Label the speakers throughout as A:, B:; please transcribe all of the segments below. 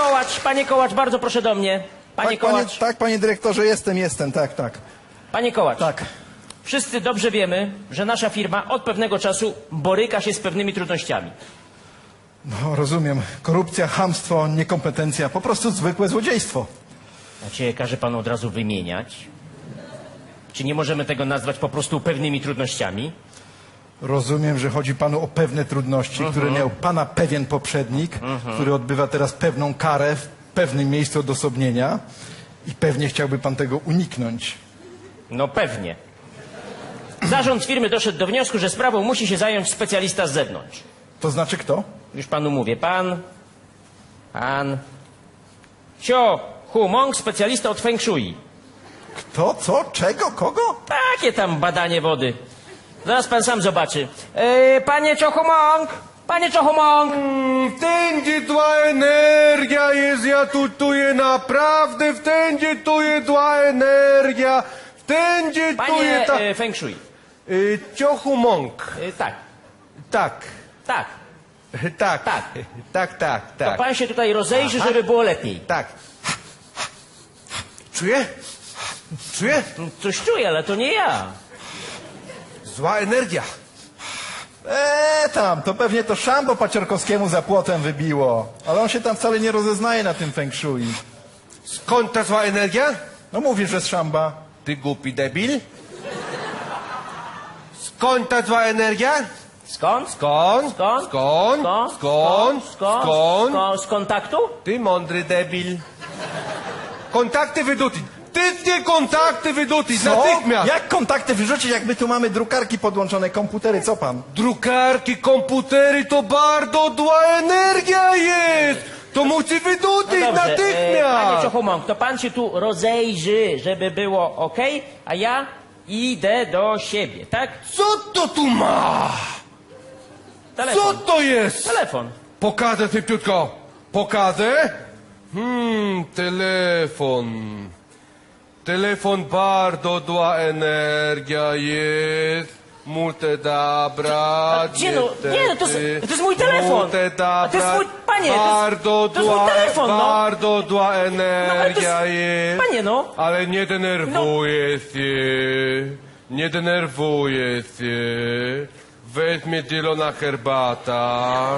A: Kołacz, panie Kołacz, bardzo proszę do mnie. Panie
B: tak, panie,
A: Kołacz,
B: tak, panie dyrektorze, jestem, jestem, tak, tak.
A: panie Kołacz.
B: Tak.
A: Wszyscy dobrze wiemy, że nasza firma od pewnego czasu boryka się z pewnymi trudnościami.
B: No, rozumiem. Korupcja, chamstwo, niekompetencja, po prostu zwykłe złodziejstwo.
A: Cię każe pan od razu wymieniać? Czy nie możemy tego nazwać po prostu pewnymi trudnościami?
B: Rozumiem, że chodzi panu o pewne trudności, które miał pana pewien poprzednik, który odbywa teraz pewną karę w pewnym miejscu odosobnienia i pewnie chciałby pan tego uniknąć.
A: No pewnie. Zarząd firmy doszedł do wniosku, że sprawą musi się zająć specjalista z zewnątrz.
B: To znaczy kto?
A: Już panu mówię, pan, pan, Cio Hu Mong, specjalista od Feng Shui.
B: Kto, co, czego, kogo?
A: Takie tam badanie wody. Zaraz pan sam zobaczy. E, panie Cio Hu Mong, panie Cio Hu Mong,
C: Wtędzie tła energia jest, ja tu czuję naprawdę, wtędzie czuję tła energia, wtędzie czuję
A: panie
C: ta...
A: e, Feng Shui.
C: Y, Ciochu Mąk.
A: E, tak,
C: Tak,
A: tak.
C: tak,
A: Tak.
C: tak, tak,
A: To
C: tak,
A: pan się tutaj rozejrzy, żeby było lepiej.
C: tak. Czuję? Czuję?
A: Coś czuję, ale to nie ja.
C: Zła energia.
B: Eee, tam, to pewnie to szambo paciorkowskiemu za płotem wybiło. Ale on się tam wcale nie rozeznaje na tym feng shui.
C: Skąd ta zła energia?
B: No mówisz, że z szamba.
C: Ty głupi debil. Skąd ta zła energia?
A: Skąd?
C: Skąd?
A: Skąd?
C: Skąd?
A: Skąd?
C: Skąd?
A: Skąd?
C: Skąd?
A: Skąd? Z kontaktu?
C: Ty mądry debil. Kontakty wyduti. Ty nie kontakty wyduti, natychmiast.
B: Jak kontakty wyrzucić, jak my tu mamy drukarki podłączone, komputery, co pan?
C: Drukarki, komputery to bardzo zła energia jest. To musi
A: No
C: wydusić
A: dobrze, e, panie
C: natychmiast.
A: Ciochomąk, to pan się tu rozejrzy, żeby było ok, a ja idę do siebie, tak?
C: Co to tu ma? Co
A: Telefon.
C: to jest?
A: Telefon.
C: Pokażę szybciutko. Pokażę? Hmm, telefon. Telefon bardzo zła energia jest. Multe dabra.
A: Gdzie no? Nie, no to jest- to jest mój telefon.
C: Multe
A: A to jest mój- panie, to jest-
C: Bardzo
A: to jest mój
C: zła,
A: telefon, no.
C: bardzo zła
A: ale to
C: energia
A: jest-
C: jest.
A: panie, no.
C: Ale nie denerwuję się. Nie denerwuję się. Weźmie zielona herbata.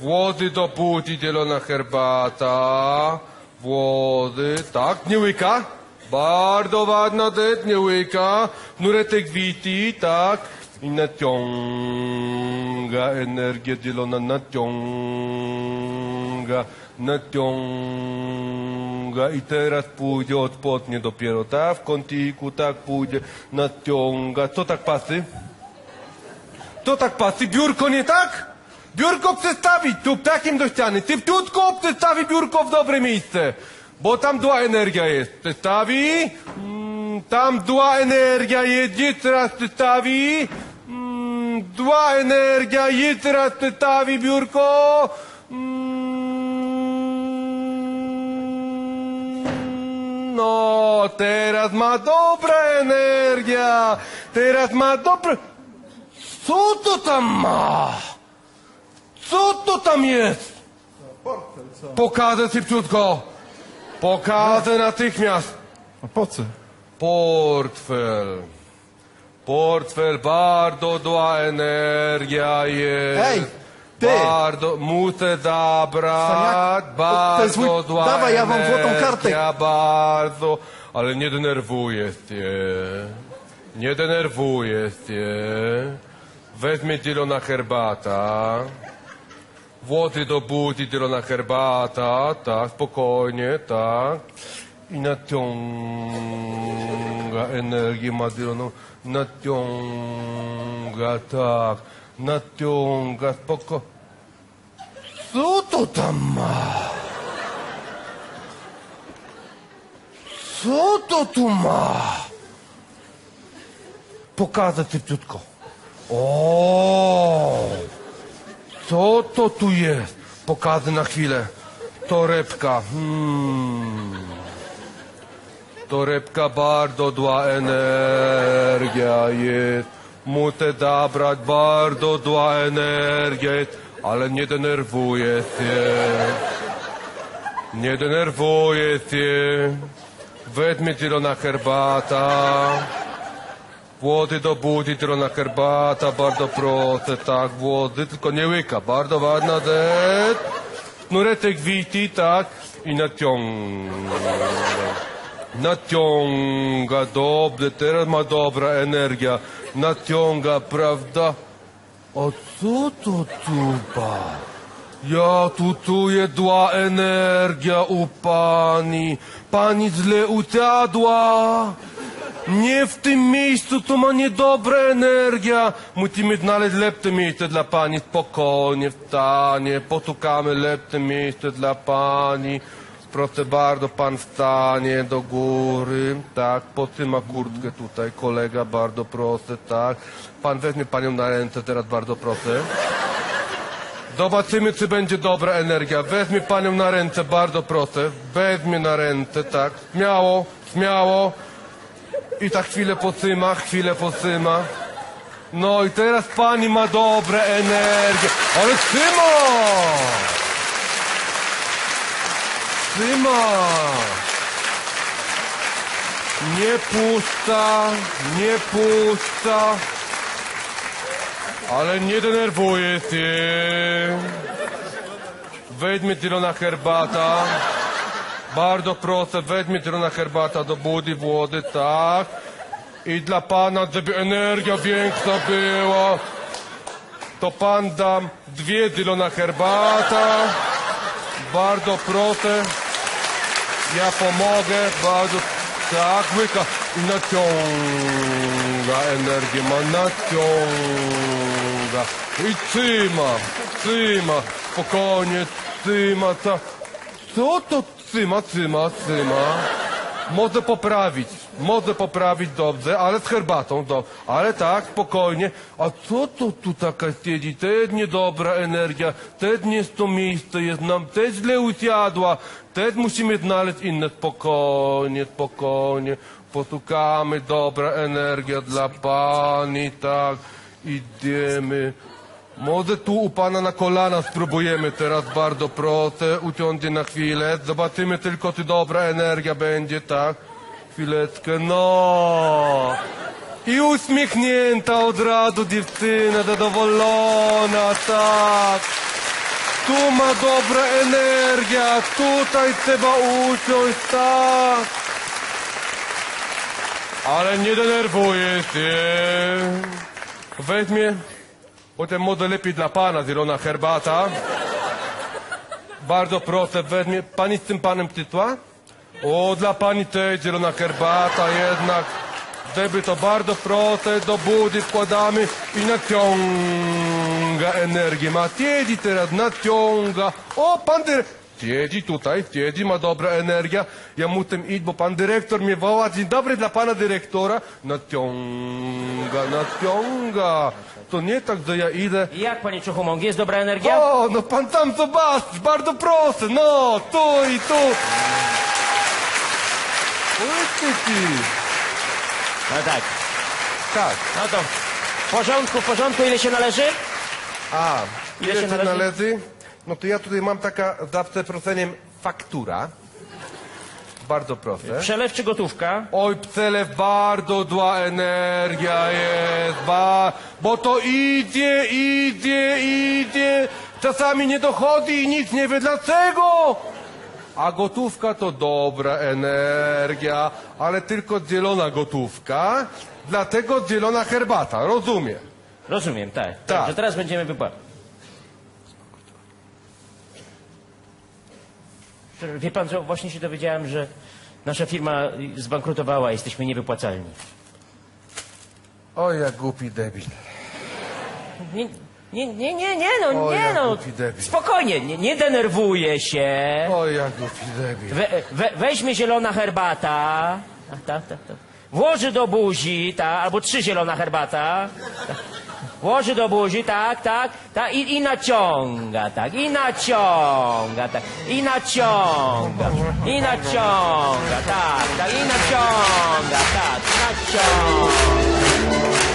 C: Włody do płci, zielona herbata. Włody, tak, nie łyka. Bardzo ładna rzecz, nie łyka. Nuretek witi, tak. I naciąga energię zielona, naciąga, naciąga. I teraz pójdzie odpotnie dopiero, tak? W kątiku, tak pójdzie, naciąga. Co tak pasy? To tak patrzy, biurko nie tak? Biurko przestawić tu ptakiem do ściany. Szybciutko przestawi biurko w dobre miejsce. Bo tam zła energia jest. Przestawi. Mm, tam zła energia jest. Jeszcze raz przestawi. Mm, zła energia. Jeszcze raz przestawi biurko. Mm, no, teraz ma dobra energia. Teraz ma dobra... Co to tam ma? Co to tam jest? Pokażę szybciutko. Pokażę natychmiast.
B: A po co?
C: Portfel. Portfel, bardzo zła energia jest.
B: Ej, ty!
C: Bardzo, muszę zabrać,
B: Staniak, to
C: bardzo
B: mój-
C: zła
B: dawaj, ja mam złotą
C: energia,
B: kartę.
C: bardzo, ale nie denerwuję się. Nie denerwuję się. Weźmie zielona herbata. Вот и на хербата, так, спокойнее, так. И на натенга, энергии на натенга, так, натенга, спокойно. Что там? Что там? Показати тютко. О! -о, -о. Co to tu jest? Pokażę na chwilę. Torebka. Hmm. Torebka bardzo zła energia jest. Muszę zabrać bardzo zła energia jest, ale nie denerwuję się. Nie denerwuję się. Weźmie zielona herbata. Włody do buzi, zielona herbata, bardzo proste, tak, włody, tylko nie łyka, bardzo ładna rzecz. Sznureczek wisi, tak, i naciąga. Naciąga, dobrze, teraz ma dobra energia. Naciąga, prawda? A co to tuba? Ja tu czuję dła energia u pani. Pani źle usiadła. Nie w tym miejscu, tu ma niedobra energia. Musimy znaleźć lepsze miejsce dla pani. Spokojnie, wstanie. Potukamy lepsze miejsce dla pani. Proszę bardzo, pan wstanie do góry. Tak, potrzyma kurtkę tutaj. Kolega, bardzo proszę, tak. Pan weźmie panią na ręce, teraz bardzo proszę. Zobaczymy, czy będzie dobra energia. Weźmie panią na ręce, bardzo proszę. Weźmie na ręce, tak. Śmiało, śmiało. I tak chwilę pocyma, chwilę pocyma. No i teraz pani ma dobre energię. Ale trzyma! Trzyma! Nie puszcza, nie puszcza. Ale nie denerwuję się. Weźmie zielona herbata. Bardzo proszę, weźmie zielona herbata do budy wody, tak. I dla pana, żeby energia większa była, to pan dam dwie zielona herbata. Bardzo proszę. Ja pomogę, bardzo tak, łyka i naciąga energię, ma naciąga i trzyma, trzyma, spokojnie, trzyma, co, co to trzyma, trzyma, trzyma, może poprawić, może poprawić dobrze, ale z herbatą, do, ale tak, spokojnie, a co to tu taka siedzi, jest niedobra energia, też nie z to miejsce jest nam, też źle usiadła, też musimy znaleźć inne, spokojnie, spokojnie, potukamy, dobra energia dla pani, tak, idziemy. Może tu u pana na kolana spróbujemy teraz bardzo proszę, usiądzie na chwilę, zobaczymy tylko czy dobra energia będzie, tak? Chwileczkę, no. I uśmiechnięta od razu dziewczyna, zadowolona, tak. Tu ma dobra energia, tutaj trzeba usiąść, tak. Ale nie denerwuję się. Weźmie, potem może lepiej dla pana zielona herbata. Bardzo proszę, weźmie. Pani z tym panem tytła? O, dla pani też zielona herbata jednak. Żeby to bardzo proste, do budy wkładamy i naciąga energię. Ma siedzi teraz, naciąga. O, pan dyrektor. Siedzi tutaj, siedzi, ma dobra energia. Ja muszę iść, bo pan dyrektor mnie woła. Dzień dobry dla pana dyrektora. Naciąga, naciąga. To nie tak, że ja idę.
A: Jak, panie Czochomong, jest dobra energia?
C: O, no pan tam zobaczy, bardzo proszę, no, tu i tu. Łyżki ci.
A: No tak.
C: Tak.
A: No to w porządku, w porządku, ile się należy?
C: A,
A: Ile
C: ile
A: się
C: należy? No to ja tutaj mam taka, za przeproszeniem, faktura. Bardzo proszę.
A: Przelew czy gotówka?
C: Oj, przelew, bardzo zła energia jest, ba, bo to idzie, idzie, idzie. Czasami nie dochodzi i nic nie wie dlaczego. A gotówka to dobra energia, ale tylko zielona gotówka, dlatego zielona herbata, rozumiem.
A: Rozumiem, tak.
C: Tak.
A: Dobrze, teraz będziemy wypłacać. Wie pan co, właśnie się dowiedziałem, że nasza firma zbankrutowała, jesteśmy niewypłacalni.
C: Oj, jak głupi debil.
A: Nie, nie, nie, nie, nie no,
C: O,
A: nie
C: jak
A: no.
C: głupi debil.
A: Spokojnie, nie, nie denerwuję się.
C: Oj, jak głupi debil.
A: We, we, weźmie zielona herbata. A, tak, tak, tak. Włoży do buzi, tak, albo trzy zielona herbata. Tak. Włoży do buzi, tak, tak, tak, i, i naciąga, tak, i naciąga, tak, i naciąga, i naciąga, tak, tak, i naciąga, tak, naciąga.